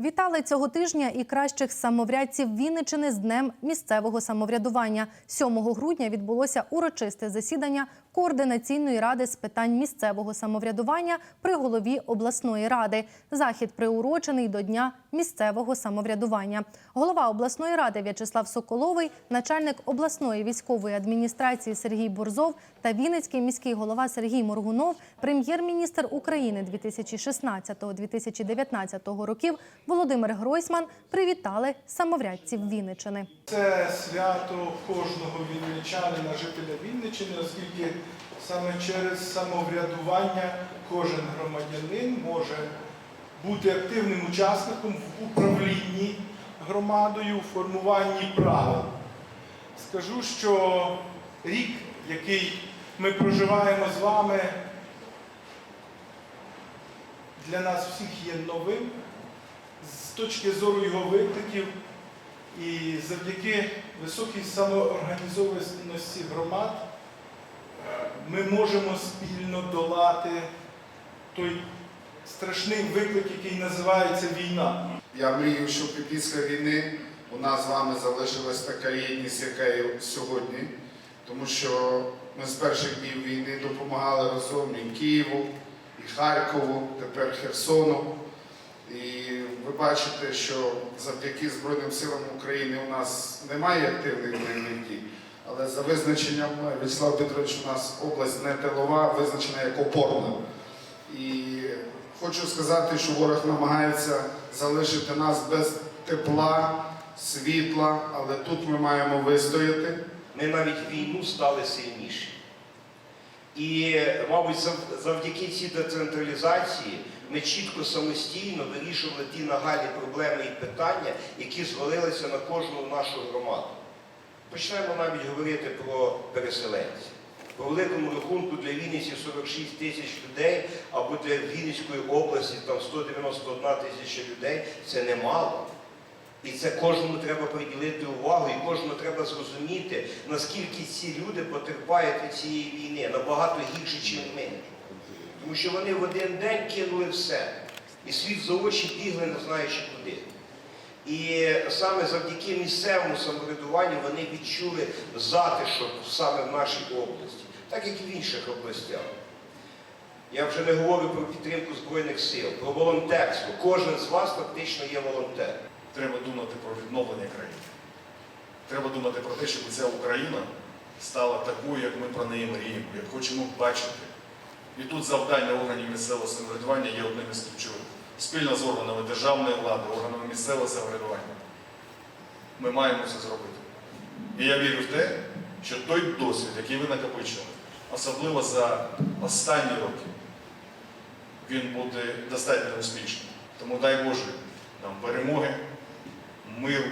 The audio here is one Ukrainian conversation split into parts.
Вітали цього тижня і кращих самоврядців Вінничини з Днем місцевого самоврядування. 7 грудня відбулося урочисте засідання Координаційної ради з питань місцевого самоврядування при голові обласної ради. Захід приурочений до Дня місцевого самоврядування. Голова обласної ради В'ячеслав Соколовий, начальник обласної військової адміністрації Сергій Борзов та Вінницький міський голова Сергій Моргунов, прем'єр-міністр України 2016-2019 років Володимир Гройсман привітали самоврядців Вінничини. Це свято кожного вінничанина, жителя Вінниччини, оскільки саме через самоврядування кожен громадянин може бути активним учасником в управлінні громадою, у формуванні правил. Скажу, що рік, який ми проживаємо з вами, для нас всіх є новим з точки зору його викликів. І завдяки високій самоорганізованості громад ми можемо спільно долати той страшний виклик, який називається війна. Я мрію, щоб і після війни у нас з вами залишилась така єдність, яка є сьогодні, тому що ми з перших днів війни допомагали разом і Києву, і Харкову, тепер Херсону. Бачите, що завдяки Збройним силам України у нас немає активних бойових дій, але за визначенням Вячеслав Петрович, у нас область не тилова, визначена як опорна. І хочу сказати, що ворог намагається залишити нас без тепла, світла, але тут ми маємо вистояти. Ми навіть війну стали сильніші. І, мабуть, завдяки цій децентралізації ми чітко самостійно вирішували ті нагальні проблеми і питання, які звалилися на кожну нашу громаду. Почнемо навіть говорити про переселенців. По великому рахунку для Вінниці 46 тисяч людей, або для Вінницької області там 191 тисяча людей це немало. І це кожному треба приділити увагу, і кожному треба зрозуміти, наскільки ці люди потерпають від цієї війни набагато гірше, ніж ми. Тому що вони в один день кинули все. І світ за очі бігли, не знаючи куди. І саме завдяки місцевому самоврядуванню вони відчули затишок саме в нашій області, так як і в інших областях. Я вже не говорю про підтримку Збройних сил, про волонтерство. Кожен з вас фактично є волонтер. Треба думати про відновлення країни. Треба думати про те, щоб ця Україна стала такою, як ми про неї мріємо, як хочемо бачити. І тут завдання органів місцевого самоврядування є одним із ключових. Спільно з органами державної влади, органами місцевого самоврядування. Ми маємо це зробити. І я вірю в те, що той досвід, який ви накопичили, особливо за останні роки, він буде достатньо успішним. Тому дай Боже нам перемоги, миру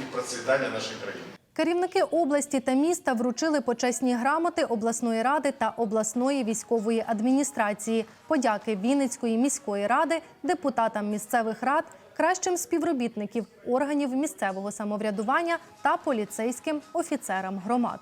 і процвітання нашої країни. Керівники області та міста вручили почесні грамоти обласної ради та обласної військової адміністрації, подяки Вінницької міської ради, депутатам місцевих рад, кращим співробітників органів місцевого самоврядування та поліцейським офіцерам громад.